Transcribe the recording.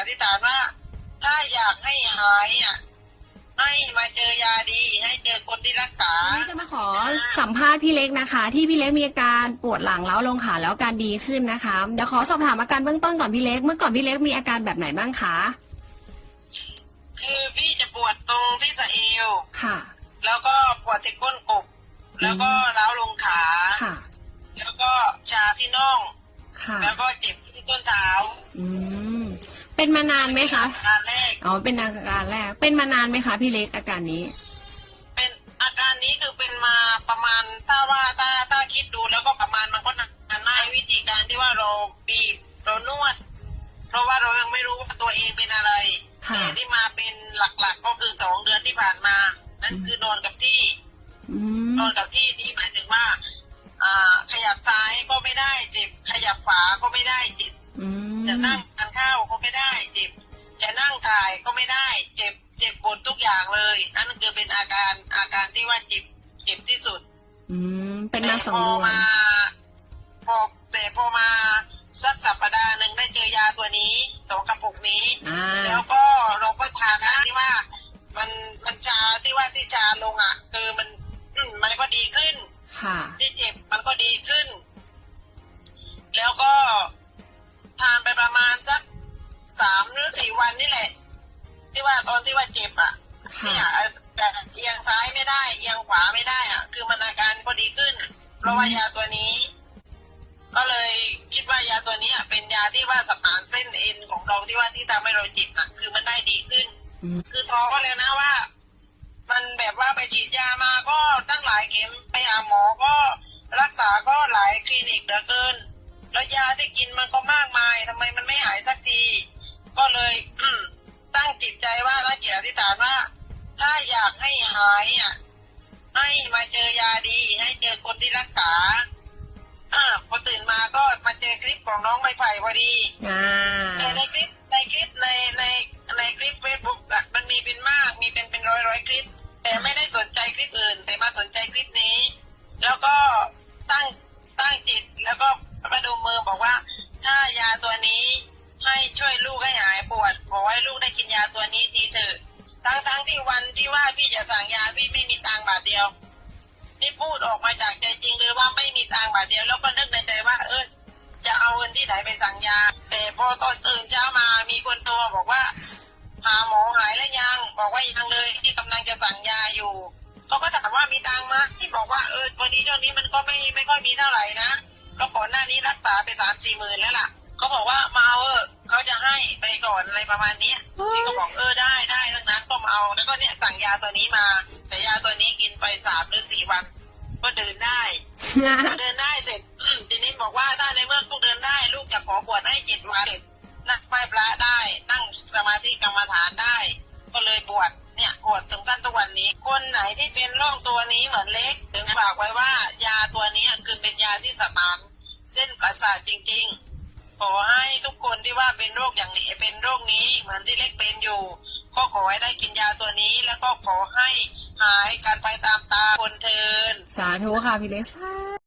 อธิษฐานว่า ถ้าอยากให้หายอะให้มาเจอยาดี ให้เจอคนที่รักษาวันนี้จะมาขอสัมภาษณ์พี่เล็กนะคะ ที่พี่เล็กมีอาการปวดหลังแล้วลงขาแล้วอาการดีขึ้นนะคะเดี๋ยวขอสอบถามอาการเบื้องต้นก่อนพี่เล็ก เมื่อก่อนพี่เล็กมีอาการแบบไหนบ้างคะ คือพี่จะปวดตรงที่สะเอว ค่ะ แล้วก็ปวดที่ก้นกบ แล้วก็ร้าวลงขา ค่ะ แล้วก็ชาที่น่อง ค่ะ แล้วก็เจ็บที่ต้นเท้า อืม เป็นมานานไหมคะ อาการแรก อ๋อ เป็นอาการแรก เป็นมานานไหมคะพี่เล็กอาการนี้ เป็นอาการนี้คือเป็นมาประมาณถ้าว่าถ้าถ้าคิดดูแล้วก็ประมาณมันก็นานมากวิธีการที่ว่าเราบีบเรานวด เพราะว่าเรายังไม่รู้ว่าตัวเองเป็นอะไรค่ะ แต่ที่มาเป็นหลักๆ ก็คือสองเดือนที่ผ่านมา นั่นคือนอนกับที่ อืมนอนกับที่นี่หมายถึงว่าอ่า ขยับซ้ายก็ไม่ได้เจ็บ ขยับขวาก็ไม่ได้เจ็บ อืมจะนั่งทานข้าวก็ ไม่ได้ เจ็บจะนั่งถ่ายก็ไม่ได้ เจ็บเจ็บปวดทุกอย่างเลยนั่นคือเป็นอาการอาการที่ว่าเจ็บเจ็บที่สุด อืมเป็นมาสองแต่พเดือนมาพอแต่พอมาสักสัปดาห์หนึ่งได้เจอยาตัวนี้สองกระปุกนี้อ่าแล้วก็เราก็ทานนะที่ว่า มันมันชาที่ว่าที่ชาลงอะ คือมันอืมมันก็ดีขึ้นค่ะที่เจ็บมันก็ดีขึ้น แล้วก็ วันนี่แหละ ที่ว่าตอนที่ว่าเจ็บอะค่ะเนี่ยแต่เอียงซ้ายไม่ได้เอียงขวาไม่ได้อะ คือมันอาการก็ดีขึ้น เพราะว่ายาตัวนี้ ก็เลยคิดว่ายาตัวนี้อะเป็นยาที่ว่าสมานเส้นเอ็นของเราที่ว่าที่ทำให้เราเจ็บอะคือมันได้ดีขึ้นอืมคือท้อก็เลยนะว่า มันแบบว่าไปฉีดยามาก็ตั้งหลายเข็มไปหาหมอก็รักษาก็หลายคลินิกเหลือเกิน แล้วยาที่กินมันก็มากมายทำไมมันไม่หายสักที ก็เลยตั้งจิตใจว่าตั้งจิตอธิษฐานว่า ถ้าอยากให้หายอะให้มาเจอยาดี ให้เจอคนที่รักษาอ่าพอตื่นมาก็มาเจอคลิปของน้องใบไผ่พอดีอ่า พี่จะสั่งยาพี่ไม่มีตังค์บาทเดียว นี่พูดออกมาจากใจจริงเลยว่าไม่มีตังค์บาทเดียว แล้วก็นึกในใจว่า เออจะเอาเงินที่ไหนไปสั่งยา แต่พอตอนตื่นเช้ามามีคนโทรบอกว่าหาหมอหายแล้วยัง บอกว่ายังเลยที่กำลังจะสั่งยาอยู่เขาก็ถามว่ามีตังค์มาที่บอกว่าเออวันนี้ช่วงนี้มันก็ไม่ไม่ค่อยมีเท่าไหร่นะแล้วก่อนหน้านี้รักษาไปสามสี่หมื่นแล้วล่ะเขาบอกว่ามาเอาเออ เขาจะให้ไปก่อนอะไรประมาณเนี้ยพี่ก็บอกเออได้ได้ทั้งนั้นก็มาเอาแล้วก็เนี่ยสั่งยาตัวนี้มา แต่ยาตัวนี้กินไปสามหรือสี่วัน ก็เดินได้พอเดินได้เสร็จอืมทีนี้บอกว่าถ้าในเมื่อลูกเดินได้ ลูกจะขอบวชให้เจ็ดวันเสร็จนั่งไหว้พระได้ นั่งสมาธิกรรมฐานได้ ก็เลยบวชเนี่ยบวชถึงขั้นทุกวันนี้ คนไหนที่เป็นโรคตัวนี้เหมือนเล็กถึงฝากไว้ว่า ยาตัวนี้คือเป็นยาที่สมานเส้นประสาทจริง ๆ ขอให้ทุกคนที่ว่าเป็นโรคอย่างนี้เป็นโรคนี้เหมือนที่เล็กเป็นอยู่ก็ขอให้ได้กินยาตัวนี้แล้วก็ขอให้หายการไปตามตาคนเทินสาธุค่ะพี่เล็ก